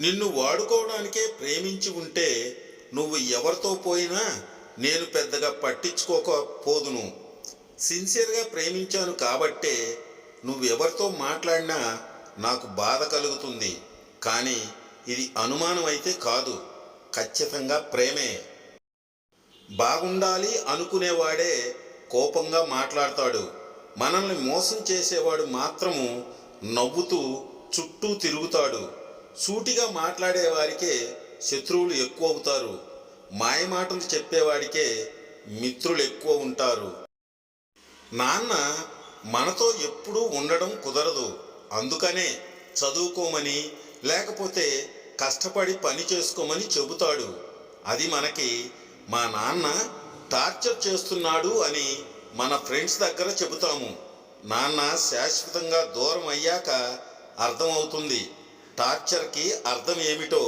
నిన్ను వాడుకోవడానికే ప్రేమించి ఉంటే నువ్వు ఎవరితో పోయినా నేను పెద్దగా పట్టించుకోకపోదును సిన్సియర్గా ప్రేమించాను కాబట్టే నువ్వు ఎవరితో మాట్లాడినా నాకు బాధ కలుగుతుంది. కానీ ఇది అనుమానం అయితే కాదు. ఖచ్చితంగా ప్రేమే. బాగుండాలి అనుకునేవాడే కోపంగా మాట్లాడతాడు. మనల్ని మోసం చేసేవాడు మాత్రము నవ్వుతూ చుట్టూ తిరుగుతాడు. సూటిగా మాట్లాడేవారికే శత్రువులు ఎక్కువ అవుతారు మాయమాటలు చెప్పేవాడికే మిత్రులు ఎక్కువ ఉంటారు నాన్న మనతో ఎప్పుడూ ఉండడం కుదరదు. అందుకనే చదువుకోమని లేకపోతే కష్టపడి పని చేసుకోమని చెబుతాడు. అది మనకి మా నాన్న టార్చర్ చేస్తున్నాడు అని మన ఫ్రెండ్స్ దగ్గర చెబుతాము. నాన్న శాశ్వతంగా దూరం అయ్యాక అర్థమవుతుంది. టార్చర్కి అర్థం ఏమిటో